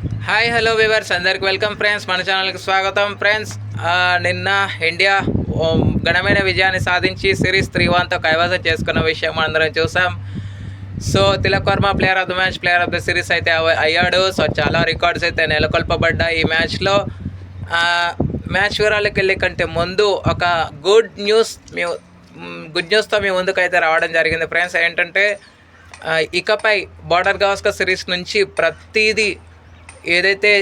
Hi hello viewers అందరికి welcome friends మన ఛానల్కి స్వాగతం ఫ్రెండ్స్ నిన్న ఇండియా ఘనమైన విజయాన్ని సాధించి సిరీస్ త్రీ వన్తో కైవసం చేసుకున్న విషయం అందరం చూసాం. So Tilak Varma player of the match player of the series అయితే అయ్యాడు. సో చాలా రికార్డ్స్ అయితే నెలకొల్పబడ్డాయి ఈ మ్యాచ్లో మ్యాచ్ వివరాలకు వెళ్ళే కంటే ముందు ఒక గుడ్ న్యూస్ మీ గుడ్ న్యూస్తో మీ ముందుకు అయితే రావడం జరిగింది ఫ్రెండ్స్ ఏంటంటే ఇకపై బార్డర్ గవాస్కర్ సిరీస్ నుంచి ప్రతిదీ ఏదైతే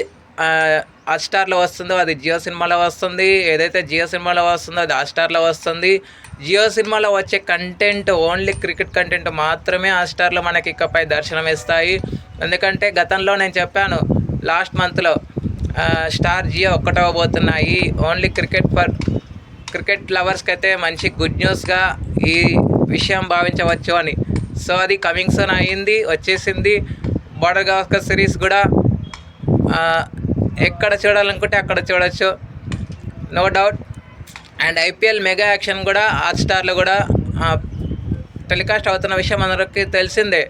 హాట్స్టార్లో వస్తుందో అది జియో సినిమాలో వస్తుంది. ఏదైతే జియో సినిమాలో వస్తుందో అది హాట్స్టార్లో వస్తుంది. జియో సినిమాలో వచ్చే కంటెంట్ ఓన్లీ క్రికెట్ కంటెంట్ మాత్రమే హాట్స్టార్లో మనకి ఇకపై దర్శనం ఇస్తాయి ఎందుకంటే గతంలో నేను చెప్పాను లాస్ట్ మంత్లో స్టార్ జియో ఒక్కటవబోతున్నాయి ఓన్లీ క్రికెట్ ఫర్ క్రికెట్ లవర్స్కి అయితే మంచి గుడ్ న్యూస్గా ఈ విషయం భావించవచ్చు అని. సో అది కమింగ్ సోన్ అయింది వచ్చేసింది. బార్డర్ గవాస్కర్ సిరీస్ కూడా ఎక్కడ చూడాలనుకుంటే అక్కడ చూడొచ్చు. No doubt and IPL mega auction కూడా హాట్స్టార్లో కూడా టెలికాస్ట్ అవుతున్న విషయం అందరికీ తెలిసిందే.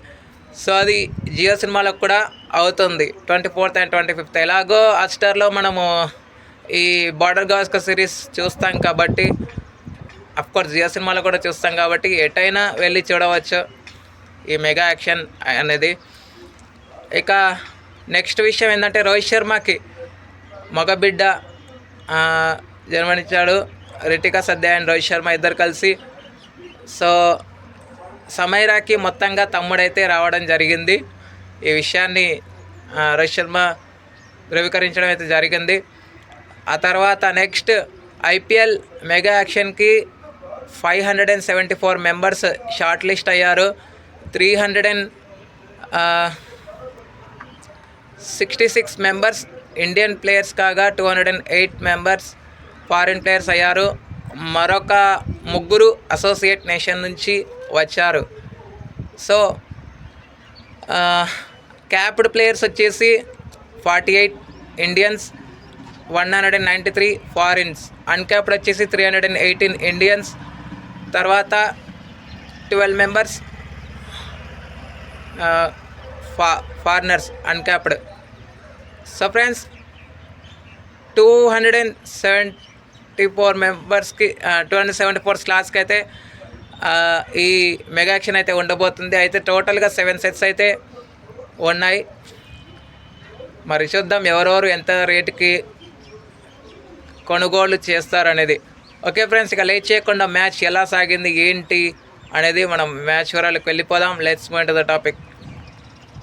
సో అది జియో సినిమాలకు కూడా అవుతుంది. Twenty fourth and twenty fifth ఎలాగో హాట్స్టార్లో మనము ఈ బార్డర్ గాస్క సిరీస్ చూస్తాం కాబట్టి అఫ్కోర్స్ జియో సినిమాలో కూడా చూస్తాం కాబట్టి ఎటైనా వెళ్ళి చూడవచ్చు ఈ మెగా యాక్షన్ అనేది. ఇక నెక్స్ట్ విషయం ఏంటంటే రోహిత్ శర్మకి మగబిడ్డ జన్మనిచ్చాడు రితికా సద్య అండ్ రోహిత్ శర్మ ఇద్దరు కలిసి. సో సమైరాకి మొత్తంగా తమ్ముడైతే రావడం జరిగింది. ఈ విషయాన్ని రోహిత్ శర్మ ధృవీకరించడం అయితే జరిగింది. ఆ తర్వాత next IPL mega యాక్షన్కి five hundred and seventy four members short list అయ్యారు. Three hundred and sixty six members Indian players కాగా two hundred and eight members foreign players అయ్యారు. మరొక ముగ్గురు అసోసియేట్ నేషన్ నుంచి వచ్చారు. సో క్యాప్డ్ ప్లేయర్స్ వచ్చేసి forty eight Indians one hundred and ninety three foreigns. Uncapped వచ్చేసి three hundred and eighteen Indians. తర్వాత twelve members ఫా foreigners uncapped. So friends two hundred and seventy four మెంబర్స్కి two hundred seventy four స్లాట్స్కి అయితే ఈ mega action అయితే ఉండబోతుంది. అయితే టోటల్గా సెవెన్ సెట్స్ అయితే ఉన్నాయి. మరి చూద్దాం ఎవరెవరు ఎంత రేటుకి కొనుగోలు చేస్తారు అనేది ఓకే ఫ్రెండ్స్ ఇక లేట్ చేయకుండా మ్యాచ్ ఎలా సాగింది ఏంటి అనేది మనం మ్యాచ్ వివరాలకు వెళ్ళిపోదాం. Let's move the topic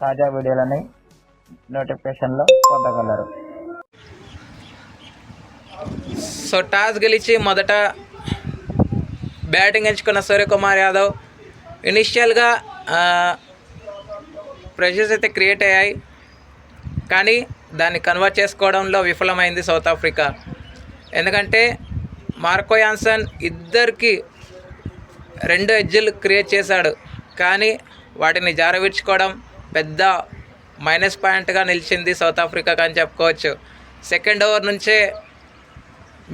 తాజా వీడియోలని నోటిఫికేషన్లో పొందగలరు. సో టాస్ గెలిచి మొదట బ్యాటింగ్ ఎంచుకున్న సూర్యకుమార్ యాదవ్ ఇనిషియల్గా ప్రెషర్స్ అయితే క్రియేట్ అయ్యాయి. కానీ దాన్ని కన్వర్ట్ చేసుకోవడంలో విఫలమైంది సౌత్ ఆఫ్రికా. ఎందుకంటే మార్కో యాన్సన్ ఇద్దరికి రెండు ఎడ్జులు క్రియేట్ చేశాడు. కానీ వాటిని జారవిడ్చుకోవడం పెద్ద మైనస్ పాయింట్గా నిలిచింది సౌత్ ఆఫ్రికాకి అని చెప్పుకోవచ్చు. సెకండ్ ఓవర్ నుంచే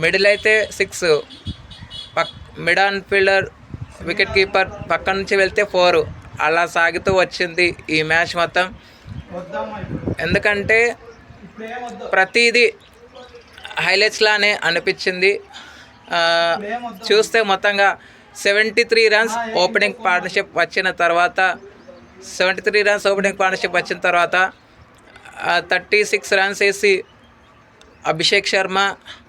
మిడిల్ అయితే సిక్స్ పక్ mid on fielder wicket keeper పక్క నుంచి వెళ్తే ఫోర్ అలా సాగుతూ వచ్చింది ఈ మ్యాచ్ మొత్తం. ఎందుకంటే ప్రతిదీ హైలైట్స్లానే అనిపించింది. చూస్తే మొత్తంగా seventy three runs opening partnership వచ్చిన తర్వాత seventy three runs opening partnership వచ్చిన తర్వాత థర్టీ సిక్స్ రన్స్ వేసి అభిషేక్ శర్మ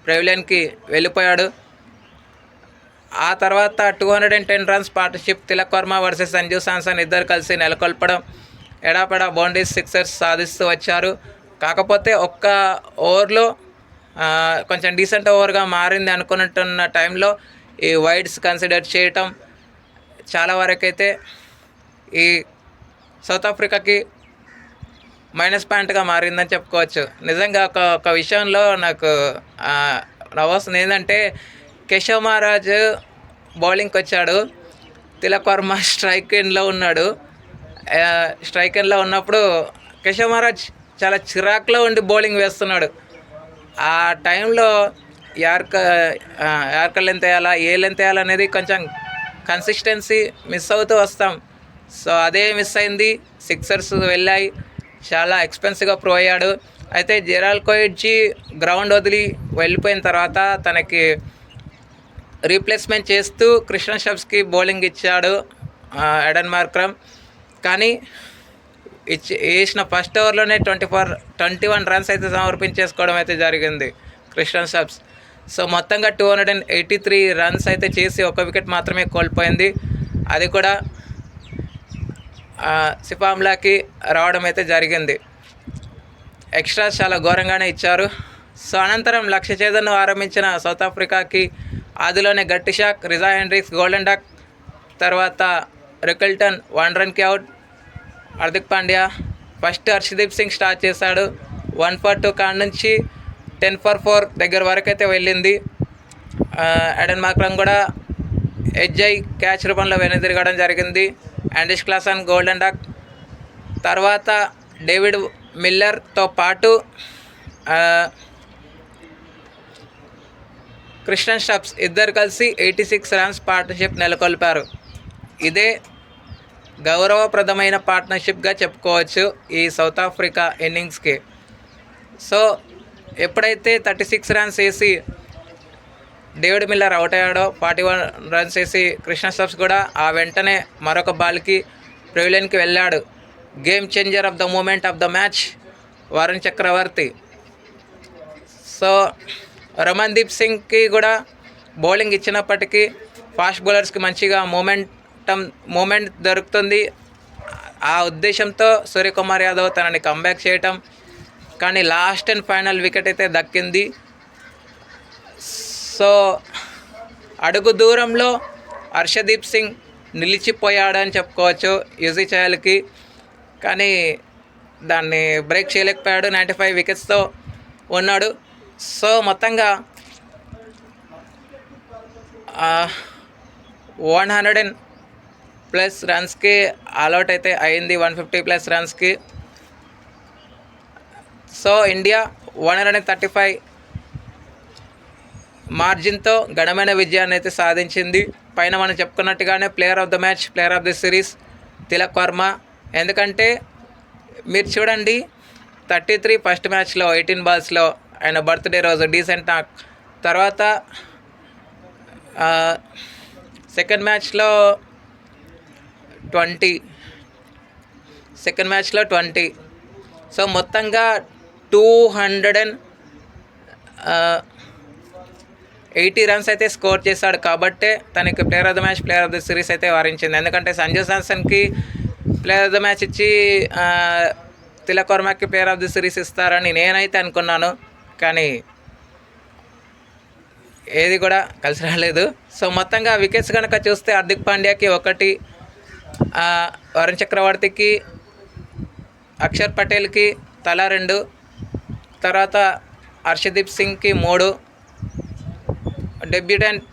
ప్రెవిలియన్కి వెళ్ళిపోయాడు. ఆ తర్వాత two hundred and ten runs partnership Tilak Varma versus Sanju Samson ఇద్దరు కలిసి నెలకొల్పడం ఎడాపెడా బౌండరీస్ సిక్సర్స్ సాధిస్తూ వచ్చారు. కాకపోతే ఒక్క ఓవర్లో కొంచెం డీసెంట్ ఓవర్గా మారింది అనుకున్నట్టున్న టైంలో ఈ వైడ్స్ కన్సిడర్ చేయటం చాలా వరకైతే ఈ సౌత్ ఆఫ్రికాకి మైనస్ పాయింట్గా మారిందని చెప్పుకోవచ్చు. నిజంగా ఒక ఒక విషయంలో నాకు నవ్వస్తుంది ఏంటంటే కేశవ్ మహారాజ్ బౌలింగ్కి వచ్చాడు. తిలక్ వర్మ స్ట్రైక్ ఎండ్లో ఉన్నాడు. స్ట్రైక్ ఎండ్లో ఉన్నప్పుడు కేశవ్ మహారాజ్ చాలా చిరాకులో ఉండి బౌలింగ్ వేస్తున్నాడు. ఆ టైంలో యార్క ఆ, యార్కర్ లెంత్ వేయాలా ఏ లెంత్ వేయాలనేది కొంచెం కన్సిస్టెన్సీ మిస్ అవుతూ వస్తాం. సో అదే మిస్ అయింది. సిక్సర్స్ వెళ్ళాయి. చాలా ఎక్స్పెన్సివ్గా ప్రో అయ్యాడు. అయితే జెరాల్ కోయిడ్జీ గ్రౌండ్ వదిలి వెళ్ళిపోయిన తర్వాత తనకి రీప్లేస్మెంట్ చేస్తూ కృష్ణ షబ్స్కి బౌలింగ్ ఇచ్చాడు ఎడన్ మార్క్రమ్ కానీ ఇచ్చి వేసిన ఫస్ట్ ఓవర్లోనే twenty four twenty one runs అయితే సమర్పించేసుకోవడం అయితే జరిగింది క్రిస్టియన్ షబ్స్ సో మొత్తంగా two hundred and eighty three runs అయితే చేసి ఒక వికెట్ మాత్రమే కోల్పోయింది. అది కూడా ఆ, సిపామ్లాకి రావడం అయితే జరిగింది. ఎక్స్ట్రా చాలా ఘోరంగానే ఇచ్చారు. సో అనంతరం లక్ష చేదన్ను ఆరంభించిన సౌత్ ఆఫ్రికాకి ఆదిలోనే గట్టి shock Reeza Hendricks golden duck తర్వాత Rickelton one రన్కి out Hardik Pandya. First Harshdeep Singh start చేశాడు. వన్ ఫర్ టూ కాడ నుంచి టెన్ ఫర్ ఫోర్ దగ్గర వరకు అయితే వెళ్ళింది ఎడన్ మాక్రమ్ కూడా హెచ్ఐ క్యాచ్ రూపంలో వెనుదిరగడం జరిగింది. యాండిష్ క్లాస్ అండ్ గోల్డెన్ డక్ తర్వాత డేవిడ్ మిల్లర్తో పాటు క్రిస్టన్ కృష్ణన్ స్టబ్స్ ఇద్దరు కలిసి ఎయిటీ సిక్స్ రన్స్ పార్ట్నర్షిప్ నెలకొల్పారు. ఇదే గౌరవప్రదమైన పార్ట్నర్షిప్గా చెప్పుకోవచ్చు ఈ సౌత్ ఆఫ్రికా ఇన్నింగ్స్కి. సో ఎప్పుడైతే థర్టీ సిక్స్ రన్స్ వేసి డేవిడ్ మిల్లర్ అవుట్ అయ్యాడో ఫార్టీ వన్ రన్స్ వేసి కృష్ణ స్టబ్స్ కూడా ఆ వెంటనే మరొక బాల్కి ప్రివిలియన్కి వెళ్ళాడు. Game changer of the moment of the match Varun Chakravarthy so Ramandeep సింగ్కి కూడా బౌలింగ్ ఇచ్చినప్పటికీ ఫాస్ట్ బౌలర్స్కి మంచిగా మూమెంటం మూమెంట్ దొరుకుతుంది. ఆ ఉద్దేశంతో సూర్యకుమార్ యాదవ్ తనని కంబ్యాక్ చేయటం కానీ లాస్ట్ అండ్ ఫైనల్ వికెట్ అయితే దక్కింది. సో అడుగు దూరంలో హర్షదీప్ సింగ్ నిలిచిపోయాడని చెప్పుకోవచ్చు యూజీ చేయాలకి కానీ దాన్ని బ్రేక్ చేయలేకపోయాడు. నైంటీ ఫైవ్ వికెట్స్తో ఉన్నాడు. సో మొత్తంగా వన్ హండ్రెడ్ అండ్ ప్లస్ రన్స్కి ఆల్అౌట్ అయితే అయింది. One fifty plus రన్స్కి. So India one hundred and thirty five మార్జిన్తో ఘనమైన విజయాన్ని అయితే సాధించింది. పైన మనం చెప్పుకున్నట్టుగానే player of the match player of the series Tilak Varma. ఎందుకంటే మీరు చూడండి థర్టీ త్రీ ఫస్ట్ మ్యాచ్లో ఎయిటీన్ బాల్స్లో ఆయన బర్త్డే రోజు డీసెంట్ నాక్ తర్వాత సెకండ్ మ్యాచ్లో ట్వంటీ సెకండ్ మ్యాచ్లో ట్వంటీ సో మొత్తంగా two hundred and eighty runs అయితే స్కోర్ చేశాడు కాబట్టే తనకి player of the match player of the series అయితే వరించింది. ఎందుకంటే సంజు శాంసన్కి ప్లేయర్ ఆఫ్ ద మ్యాచ్ ఇచ్చి తిలక్ వర్మకి ప్లేయర్ ఆఫ్ ది సిరీస్ ఇస్తారని నేనైతే అనుకున్నాను. కానీ ఏది కూడా కలిసి రాలేదు. సో మొత్తంగా వికెట్స్ కనుక చూస్తే హార్దిక్ పాండ్యాకి ఒకటి వరుణ్ చక్రవర్తికి అక్షర్ పటేల్కి తలా రెండు తర్వాత హర్షదీప్ సింగ్కి మూడు డెబ్యూటెంట్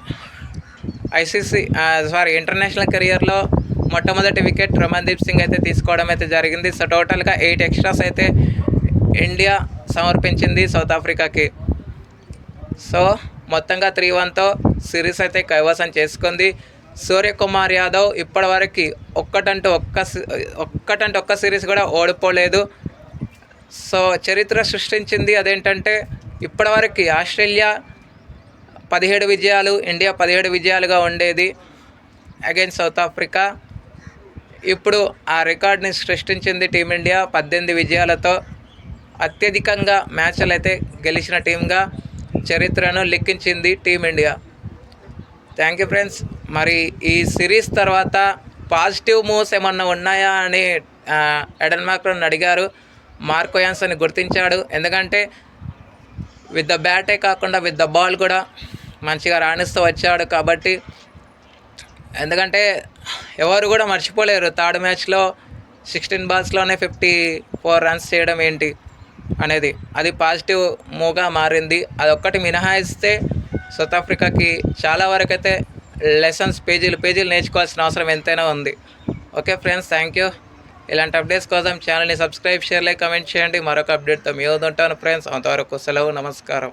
ఐసీసీ సారీ ఇంటర్నేషనల్ కెరియర్లో మొట్టమొదటి వికెట్ రమన్దీప్ సింగ్ అయితే తీసుకోవడం అయితే జరిగింది. సో టోటల్గా ఎయిట్ ఎక్స్ట్రాస్ అయితే ఇండియా సమర్పించింది సౌత్ ఆఫ్రికాకి. సో మొత్తంగా త్రీ వన్తో సిరీస్ అయితే కైవసం చేసుకుంది. సూర్యకుమార్ యాదవ్ ఇప్పటివరకు ఒక్కటంటూ ఒక్క సి- ఒక్క సిరీస్ కూడా ఓడిపోలేదు. సో చరిత్ర సృష్టించింది అదేంటంటే ఇప్పటివరకు ఆస్ట్రేలియా పదిహేడు విజయాలు ఇండియా పదిహేడు విజయాలుగా ఉండేది అగైన్ సౌత్ ఆఫ్రికా ఇప్పుడు ఆ రికార్డ్ని సృష్టించింది టీమిండియా పద్దెనిమిది విజయాలతో. అత్యధికంగా మ్యాచ్లు అయితే గెలిచిన టీంగా చరిత్రను లిఖించింది team India thank you friends మరి ఈ సిరీస్ తర్వాత పాజిటివ్ మూవ్స్ ఏమన్నా ఉన్నాయా అని ఎడన్ మాక్రోన్ అడిగారు. మార్కోయాన్స్ అని గుర్తించాడు. ఎందుకంటే విత్ ద బ్యాటే కాకుండా విత్ ద బాల్ కూడా మంచిగా రాణిస్తూ వచ్చాడు కాబట్టి ఎందుకంటే ఎవరు కూడా మర్చిపోలేరు థర్డ్ మ్యాచ్లో సిక్స్టీన్ బాల్స్లోనే ఫిఫ్టీ ఫోర్ రన్స్ చేయడం ఏంటి అనేది. అది పాజిటివ్ మూవ్గా మారింది. అదొక్కటి మినహాయిస్తే సౌత్ ఆఫ్రికాకి చాలా వరకైతే లెసన్స్ పేజీలు పేజీలు నేర్చుకోవాల్సిన అవసరం ఎంతైనా ఉంది. Okay friends thank you. ఇలాంటి అప్డేట్స్ కోసం ఛానల్ని సబ్స్క్రైబ్ షేర్ లైక్ కమెంట్ చేయండి. మరొక అప్డేట్తో మీ ఉంటాను ఫ్రెండ్స్. అంతవరకు సెలవు నమస్కారం.